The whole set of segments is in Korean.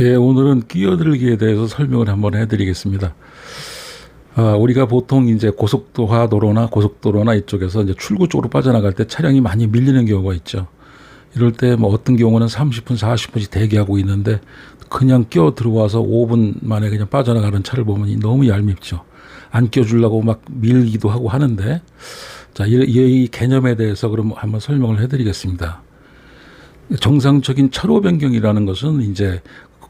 예, 오늘은 끼어들기에 대해서 설명을 한번 해드리겠습니다. 아, 우리가 보통 이제 고속도로나 고속도로나 이쪽에서 이제 출구 쪽으로 빠져나갈 때 차량이 많이 밀리는 경우가 있죠. 이럴 때 뭐 어떤 경우는 30분, 40분씩 대기하고 있는데 그냥 끼어 들어와서 5분 만에 그냥 빠져나가는 차를 보면 너무 얄밉죠. 안 껴주려고 막 밀기도 하고 하는데 자, 이, 이 개념에 대해서 그럼 한번 설명을 해드리겠습니다. 정상적인 차로 변경이라는 것은 이제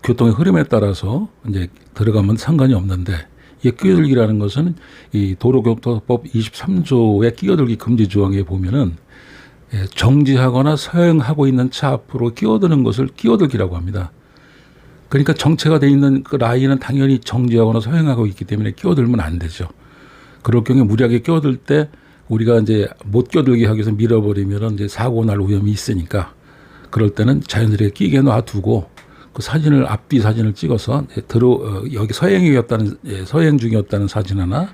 교통의 흐름에 따라서 이제 들어가면 상관이 없는데 이 끼어들기라는 것은 이 도로교통법 23조의 끼어들기 금지 조항에 보면은 예, 정지하거나 서행하고 있는 차 앞으로 끼어드는 것을 끼어들기라고 합니다. 그러니까 정체가 돼 있는 그 라인은 당연히 정지하거나 서행하고 있기 때문에 끼어들면 안 되죠. 그럴 경우에 무리하게 끼어들 때 우리가 이제 못 끼어들게 하기 위해서 밀어버리면 이제 사고 날 위험이 있으니까 그럴 때는 자연스럽게 끼게 놔두고 그 사진을 앞뒤 사진을 찍어서 들어 어, 여기 서행이었다는 예, 서행 중이었다는 사진 하나,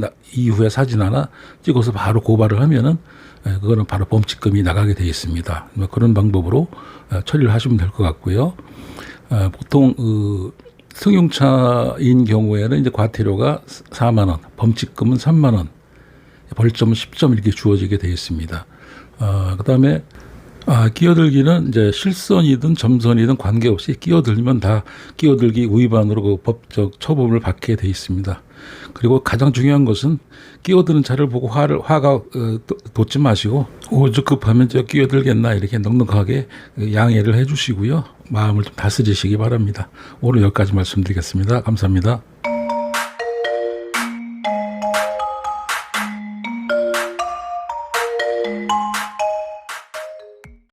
나- 이후에 사진 하나 찍어서 바로 고발을 하면은 예, 그거는 바로 범칙금이 나가게 되어 있습니다. 뭐 그런 방법으로 어, 처리를 하시면 될 것 같고요. 어, 보통 그 승용차인 경우에는 이제 과태료가 4만 원, 범칙금은 3만 원, 벌점은 10점 이렇게 주어지게 되어 있습니다. 어, 그다음에 아, 끼어들기는 이제 실선이든 점선이든 관계없이 끼어들면 다 끼어들기 위반으로 그 법적 처벌을 받게 돼 있습니다. 그리고 가장 중요한 것은 끼어드는 차를 보고 화를 화가 어, 도- 돋지 마시고 오죽 급하면 저 끼어들겠나 이렇게 넉넉하게 양해를 해주시고요 마음을 좀 다스리시기 바랍니다. 오늘 여기까지 말씀드리겠습니다. 감사합니다.